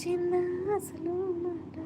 చిన్న అసలు మాట?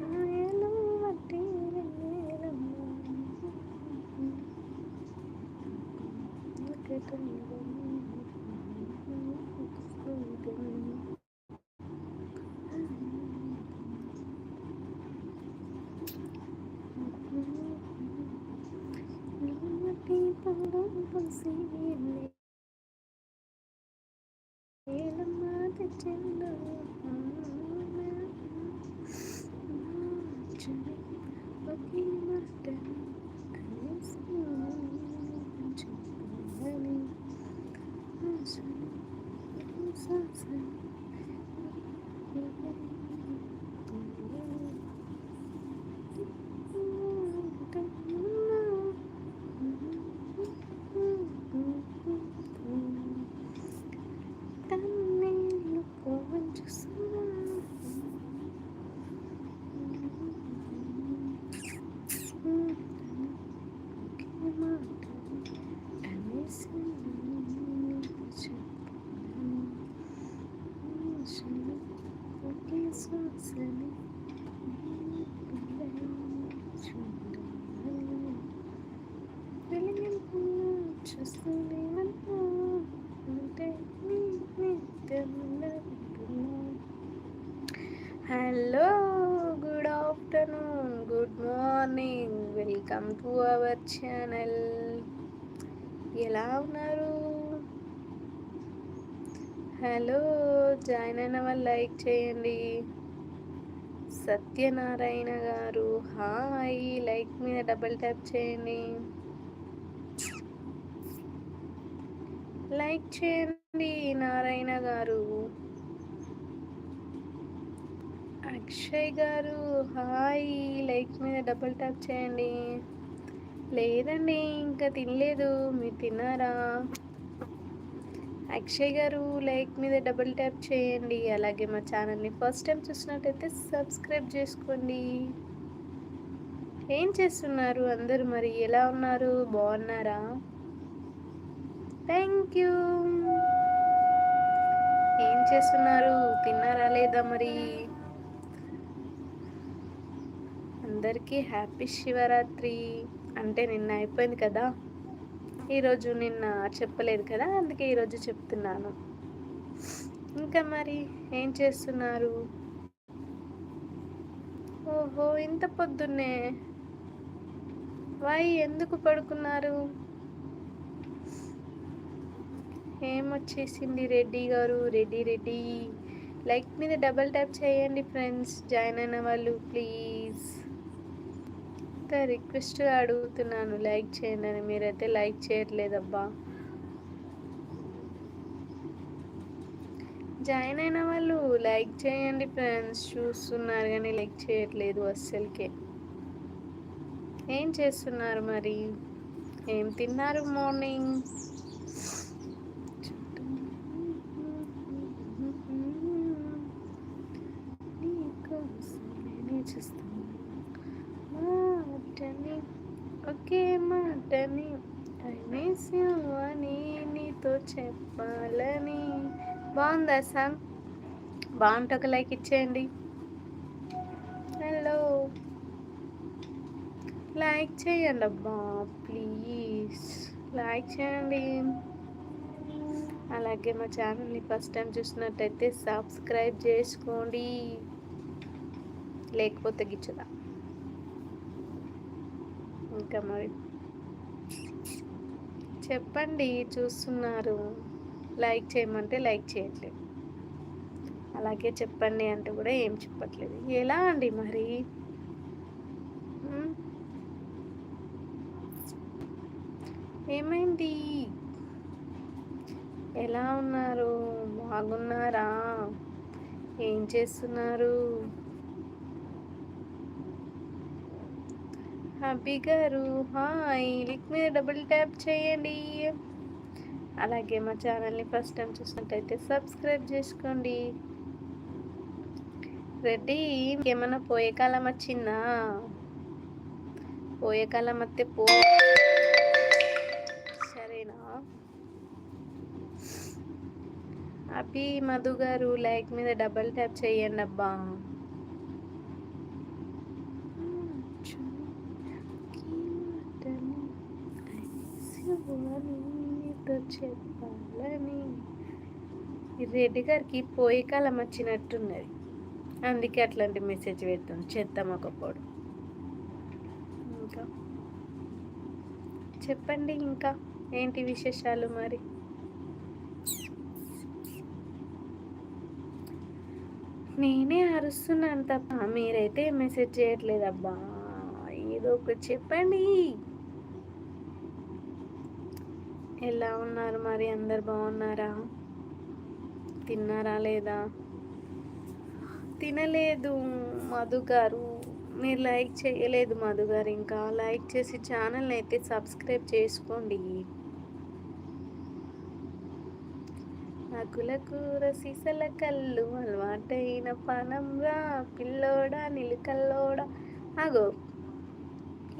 చూస్తూనే అంటే hello good afternoon good morning welcome to our channel. ఎలా ఉన్నారు? హలో జాయిన్ అయిన వాళ్ళు లైక్ చేయండి. సత్యనారాయణ గారు హాయ్ లైక్ మీద డబుల్ ట్యాప్ చేయండి. లైక్ చేయండి నారాయణ గారు. అక్షయ్ గారు హాయ్. లైక్ మీద డబుల్ ట్యాప్ చేయండి. లేదండి ఇంకా తినలేదు. మీరు తిన్నారా? అక్షయ్ గారు లైక్ మీద డబుల్ ట్యాప్ చేయండి. అలాగే మా ఛానల్ని ఫస్ట్ టైం చూసినట్టయితే సబ్స్క్రైబ్ చేసుకోండి. ఏం చేస్తున్నారు అందరూ మరి? ఎలా ఉన్నారు? బాగున్నారా? థ్యాంక్ యూ ఏం చేస్తున్నారు? తిన్నారా లేదా మరి? అందరికీ హ్యాపీ శివరాత్రి. అంటే నిన్న అయిపోయింది కదా. ఈరోజు నిన్న చెప్పలేదు కదా అందుకే ఈరోజు చెప్తున్నాను. ఇంకా మరి ఏం చేస్తున్నారు? ఓహో ఇంత పొద్దున్నే. వై ఎందుకు పడుకున్నారు? ఏమొచ్చేసింది రెడ్డి గారు? రెడ్డి రెడ్డి. లైక్ మీద డబల్ ట్యాప్ చేయండి ఫ్రెండ్స్. జాయిన్ అయిన వాళ్ళు ప్లీజ్. ఇంకా రిక్వెస్ట్ అడుగుతున్నాను. లైక్ చేయండి అని. మీరైతే లైక్ చేయట్లేదబ్బా. జాయిన్ అయిన వాళ్ళు లైక్ చేయండి ఫ్రెండ్స్. చూస్తున్నారు కానీ లైక్ చేయట్లేదు అస్సలకే. ఏం చేస్తున్నారు మరి? ఏం తిన్నారు మార్నింగ్ చూస్తాను మాటని ఒకే మాటని ఐ మిస్ యూ అని నీతో చెప్పాలని బాగుందా సార్ బాగుంటే ఒక లైక్ ఇచ్చేయండి. హలో లైక్ చేయండి అబ్బా ప్లీజ్ లైక్ చేయండి. అలాగే మా ఛానల్ని ఫస్ట్ టైం చూసినట్టయితే సబ్స్క్రైబ్ చేసుకోండి. లేకపోతే గిచ్చదా. ఇంకా మరి చెప్పండి చూస్తున్నారు. లైక్ చేయమంటే లైక్ చేయట్లేదు. అలాగే చెప్పండి అంటే కూడా ఏం చెప్పట్లేదు. ఎలా అండి మరి? ఏమైంది? ఎలా ఉన్నారు? బాగున్నారా? ఏం చేస్తున్నారు? హ్యాపీ గారు హాయ్. లిక్ మీద డబుల్ ట్యాప్ చేయండి. అలాగే మా ఛానల్ని ఫస్ట్ టైం చూసినట్టయితే సబ్స్క్రైబ్ చేసుకోండి. రెడ్డి ఏమన్నా పోయే కాలం వచ్చిందా? పోయే కాలం వస్తే పో. సరేనా? అభి మధు గారు లైక్ మీద డబల్ ట్యాప్ చేయండి అబ్బా చెప్పాలని రెడ్డి గారికి పోయికాలం వచ్చినట్టున్నది. అందుకే అట్లాంటి మెసేజ్ పెడతాం చేద్దాం ఒకప్పుడు. ఇంకా? చెప్పండి ఇంకా. ఏంటి విశేషాలు మరి? నేనే అరుస్తున్నాను తప్ప మీరైతే మెసేజ్ చేయట్లేదబ్బా ఏదో ఒకటి చెప్పండి. ఎలా ఉన్నారు మరి? అందరు బాగున్నారా? తిన్నారా లేదా? తినలేదు మధు గారు. మీరు లైక్ చేయలేదు మధు గారు ఇంకా. లైక్ చేసి ఛానల్ని అయితే సబ్స్క్రైబ్ చేసుకోండి. ఆకుల కూర సీసల కళ్ళు అలవాటైన పనంరా పిల్లోడా నిలుకల్లోడా. అగో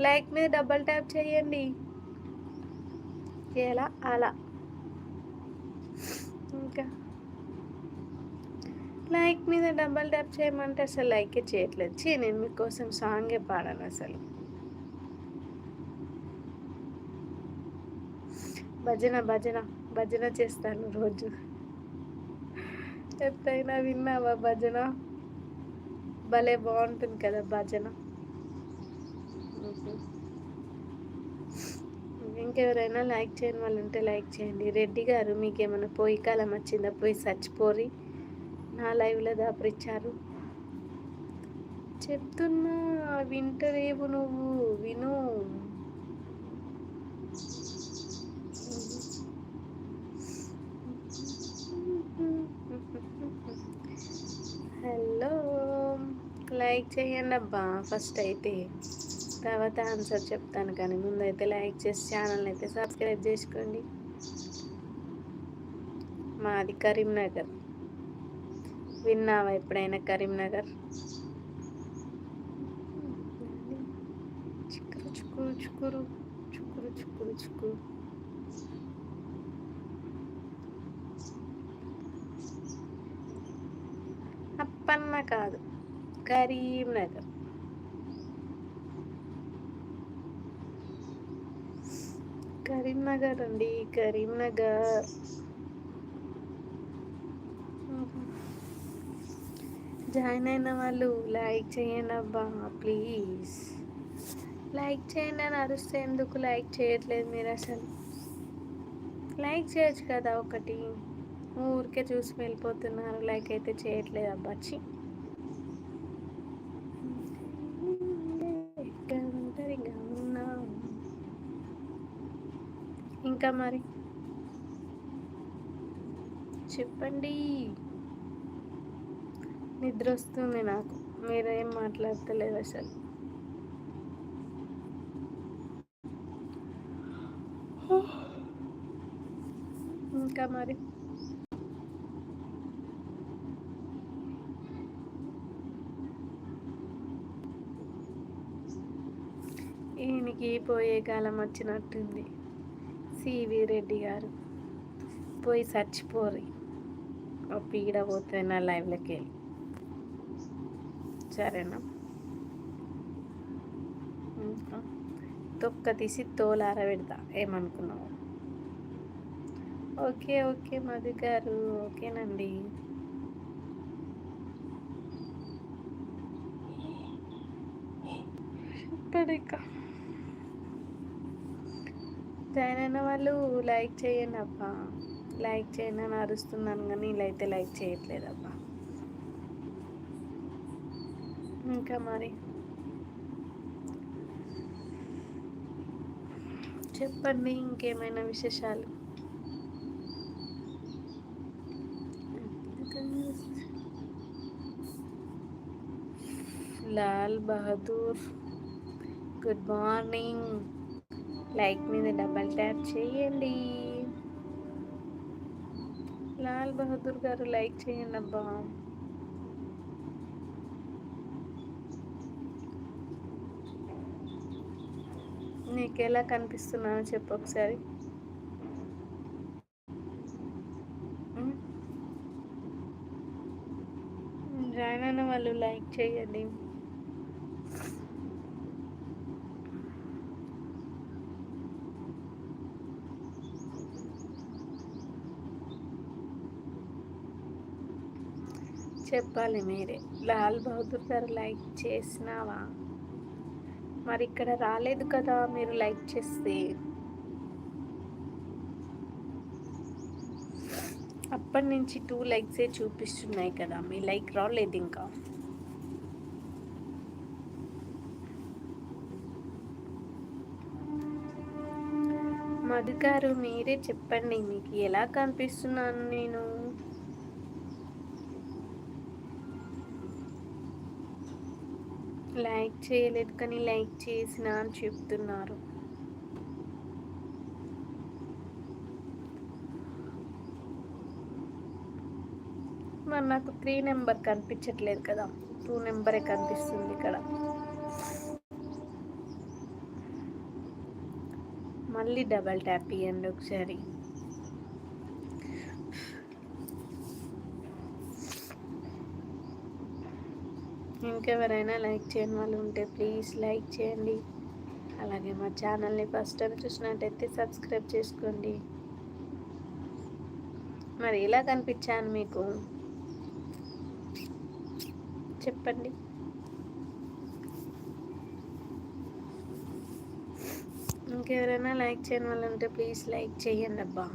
లైక్ మీద డబల్ ట్యాప్ చేయండి. ఎలా అలా. ఇంకా. లైక్ మీద డబల్ ట్యాప్ చేయమంటే అసలు లైకే చేయట్లేదు. చే నేను మీకోసం సాంగే పాడాను అసలు. భజన భజన భజన చేస్తాను రోజు. ఎప్పుడైనా విన్నావా భజన? భలే బాగుంటుంది కదా భజన. ఇంకెవరైనా లైక్ చేయని వాళ్ళు ఉంటే లైక్ చేయండి. రెడ్డి గారు మీకు ఏమైనా పోయి కాలం వచ్చిందా? పోయి చచ్చిపోరి. నా లైవ్లో దాపరిచ్చారు. చెప్తున్నా వింటరేవు నువ్వు. విను. హలో. లైక్ చేయండి అబ్బా ఫస్ట్ అయితే. తర్వాత ఆన్సర్ చెప్తాను కానీ ముందైతే లైక్ చేసి ఛానల్ని అయితే సబ్స్క్రైబ్ చేసుకోండి. మాది కరీంనగర్. విన్నావా ఎప్పుడైనా కరీంనగర్? చిక్కురు చుక్కురు చుక్కురు చుక్కురు చుక్కురు చుక్కురు. అప్పన్న కాదు కరీంనగర్. కరీంనగర్ అండి కరీంనగర్. జాయిన్ అయిన వాళ్ళు లైక్ చేయండి అబ్బా ప్లీజ్. లైక్ చేయండి అని అరుస్తే ఎందుకు లైక్ చేయట్లేదు మీరు అసలు? లైక్ చేయొచ్చు కదా ఒకటి. ఊరికే చూసి వెళ్ళిపోతున్నారు లైక్ అయితే చేయట్లేదు అబ్బాచి ఇంకా మరి? చెప్పండి. నిద్ర వస్తుంది నాకు. మీరేం మాట్లాడతలేదు అసలు. ఇంకా మరి? ఈయనకి పోయే కాలం వచ్చినట్టుంది. సివి రెడ్డి గారు. పోయి చచ్చిపోరి ఆ పీడ పోతే నా లైవ్లోకి వెళ్ళి. సరేనా? తొక్క తీసి తోలార పెడతా ఏమనుకున్నావు? ఓకే ఓకే మధు గారు. ఓకేనండి. ఇప్పటికా జాయిన్ అయిన వాళ్ళు లైక్ చేయండి అబ్బా. లైక్ చేయండి అని అరుస్తున్నాను కానీ ఇలా అయితే లైక్ చేయట్లేదు అబ్బా. ఇంకా మరి? చెప్పండి ఇంకేమైనా విశేషాలు? Lal Bahadur good morning. Like మీద డబల్ ట్యాప్ చేయండి. లాల్ బహదూర్ గారు లైక్ చేయండి అబ్బా. నీకు ఎలా కనిపిస్తున్నానో చెప్పు ఒకసారి. జాయిన్ అయిన వాళ్ళు లైక్ చేయండి. చెప్పాలి మీరే. లాల్ బహదూర్ గారు లైక్ చేసినావా? మరి ఇక్కడ రాలేదు కదా మీరు లైక్ చేస్తే. అప్పటి నుంచి టూ లైక్సే చూపిస్తున్నాయి కదా మీ లైక్ రాలేదు ఇంకా. మధు గారు మీరే చెప్పండి మీకు ఎలా కనిపిస్తున్నాను నేను? లైక్ చేయలేదు కానీ లైక్ చేసిన అని చెప్తున్నారు. మరి నాకు త్రీ నెంబర్ కనిపించట్లేదు కదా. టూ నెంబరే కనిపిస్తుంది ఇక్కడ. మళ్ళీ డబల్ ట్యాప్ ఇవ్వండి ఒకసారి. ఇంకెవరైనా లైక్ చేయని వాళ్ళు ఉంటే ప్లీజ్ లైక్ చేయండి. అలాగే మా ఛానల్ని ఫస్ట్ టైం చూసినట్టయితే సబ్స్క్రైబ్ చేసుకోండి. మరి ఎలా కనిపించాను మీకు? చెప్పండి. ఇంకెవరైనా లైక్ చేయని వాళ్ళు ఉంటే ప్లీజ్ లైక్ చేయండి అబ్బా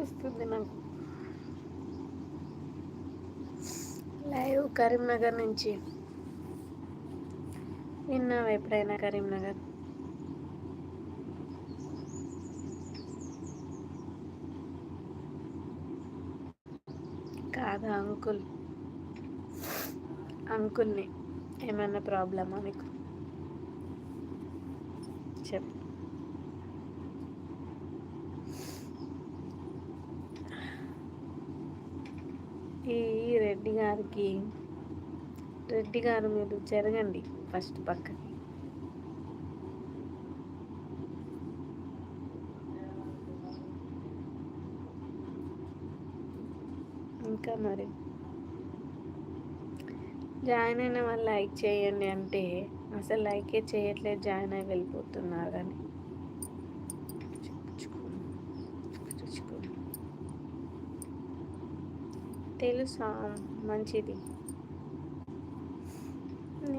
వస్తుంది నాకు లైవ్ కరీంనగర్ నుంచి. విన్నావు ఎప్పుడైనా కరీంనగర్? కాదా అంకుల్. అంకుల్ని ఏమైనా ప్రాబ్లమా మీకు చెప్పు. ఈ రెడ్డి గారికి రెడ్డి గారు మీరు జరగండి ఫస్ట్ పక్కకి ఇంకా మరి? జాయిన్ అయిన వాళ్ళు లైక్ చేయండి అంటే అసలు లైకే చేయట్లేదు జాయిన్ అయి వెళ్ళిపోతున్నారు కానీ తెలుసా? మంచిది.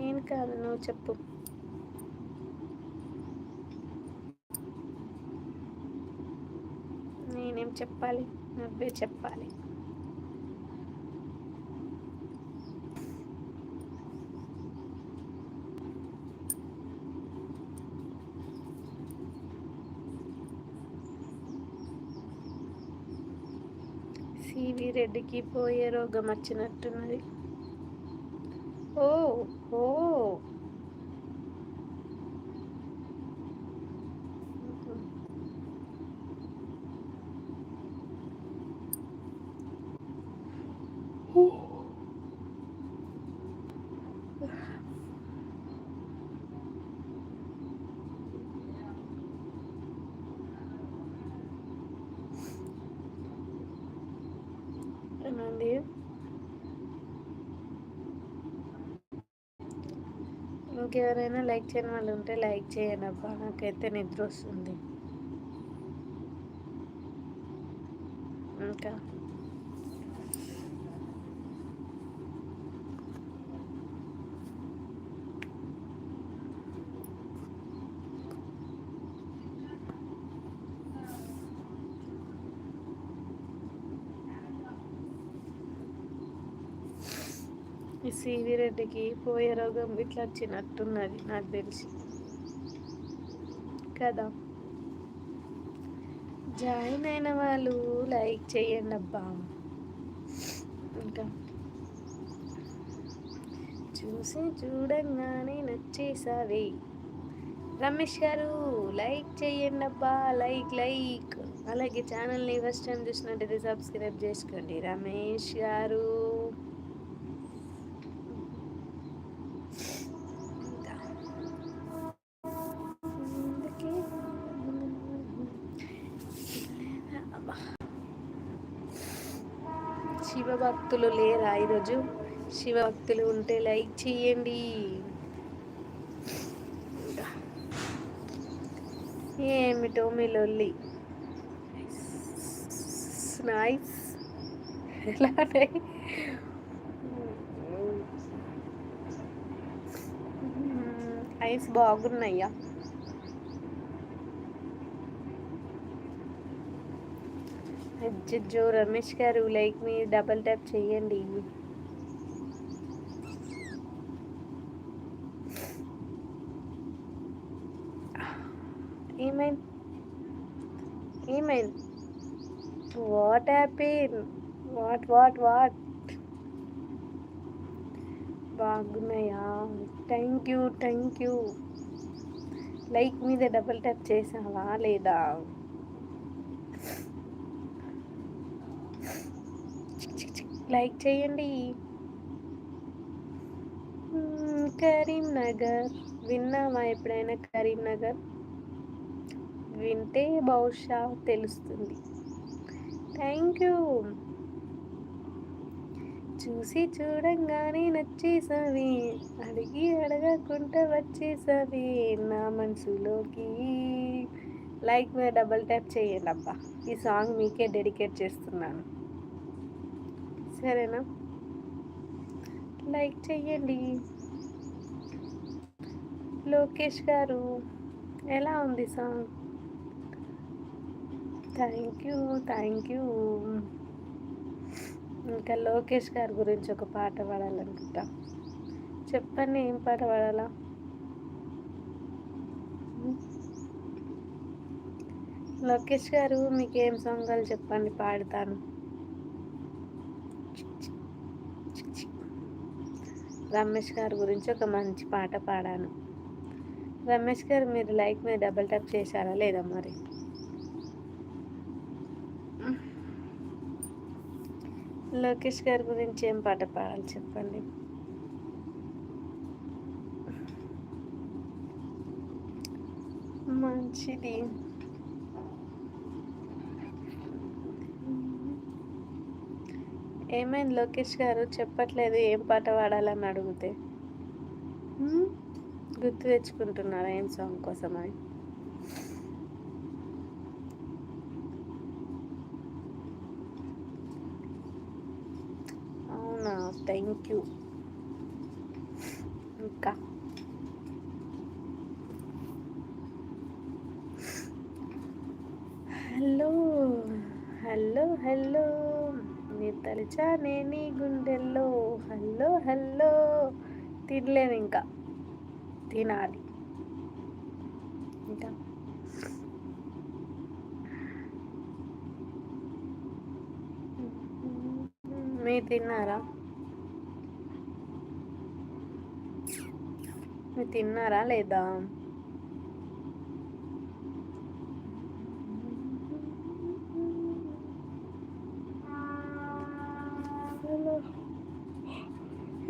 నేను కాదు నువ్వు చెప్పు. నేనేం చెప్పాలి? నువ్వే చెప్పాలి. సివి రెడ్డికి పోయే రోగం వచ్చినట్టున్నది. 오, 오. ఇంకెవరైనా లైక్ చేయని వాళ్ళు ఉంటే లైక్ చేయండి అబ్బా నాకైతే నిద్ర వస్తుంది. ఇంకా ఈ సివి రెడ్డికి పోయే రోగం ఇట్లా వచ్చినట్టున్నది నాకు తెలిసి. కదా? జాయిన్ అయిన వాళ్ళు లైక్ చేయండి అబ్బా. ఇంకా. చూసి చూడంగానే నచ్చేసావి. రమేష్ గారు లైక్ చేయండి అబ్బా లైక్ లైక్. అలాగే ఛానల్ని ఫస్ట్ టైం చూసినట్టయితే సబ్స్క్రైబ్ చేసుకోండి. రమేష్ గారు. శివభక్తులు లేరా ఈరోజు? శివభక్తులు ఉంటే లైక్ చేయండి. ఏమిటో మీ లొల్లి? నైస్ ఎలా ఐస్ hmm. బాగున్నాయా? అజ్జో రమేష్ గారు లైక్ మీ డబల్ ట్యాప్ చేయండి ఏమైంది ఏమైంది what happen? What what what? బాగున్నాయా? Thank you thank you. Like మీద డబుల్ ట్యాప్ చేసావా లేదా? లైక్ చేయండి. కరీంనగర్. విన్నామా ఎప్పుడైనా కరీంనగర్? వింటే బహుశా తెలుస్తుంది. Thank you. చూసి చూడంగానే నచ్చేసావి. అడిగి అడగకుండా వచ్చేసావి. నా మనసులోకి. లైక్ మీద డబల్ ట్యాప్ చేయండి అబ్బా ఈ సాంగ్ మీకే డెడికేట్ చేస్తున్నాను. సరేనా? లైక్ చెయ్యండి. లోకేష్ గారు ఎలా ఉంది song? Thank you thank you. ఇంకా లోకేష్ గారి గురించి ఒక పాట పాడాలనుకుంటా. చెప్పండి ఏం పాట పాడాలా? లోకేష్ గారు మీకు ఏం సాంగ్ చెప్పండి పాడతాను. రమేష్ గారి గురించి ఒక మంచి పాట పాడాను. రమేష్ గారు మీరు లైక్ మీద డబల్ టప్ చేశారా లేదా మరి? లోకేష్ గారి గురించి ఏం పాట పాడాలి చెప్పండి? మంచిది. ఏమైంది లోకేష్ గారు? చెప్పట్లేదు. ఏం పాట పాడాలని అడిగితే? గుర్తు తెచ్చుకుంటున్నారా? ఏం సాంగ్ కోసమని అవునా? Thank you. ఇంకా? Hello hello hello. తలిచానే నీ గుండెల్లో? హల్లో హల్లో తినలేను ఇంకా. తినాలి. ఇంకా? మీరు తిన్నారా? మీరు తిన్నారా లేదా?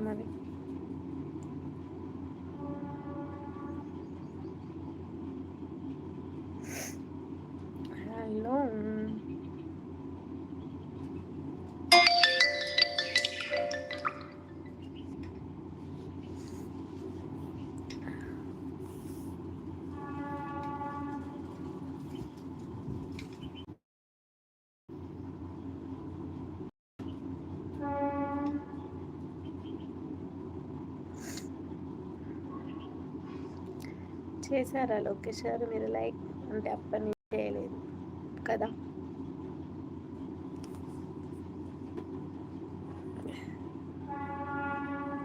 మరి హలో చేశారా లోకేష్ గారు? మీరు లైక్ అంటే అప్పటి నుంచి చేయలేదు కదా?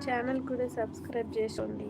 ఛానల్ కూడా సబ్స్క్రైబ్ చేసుకోండి.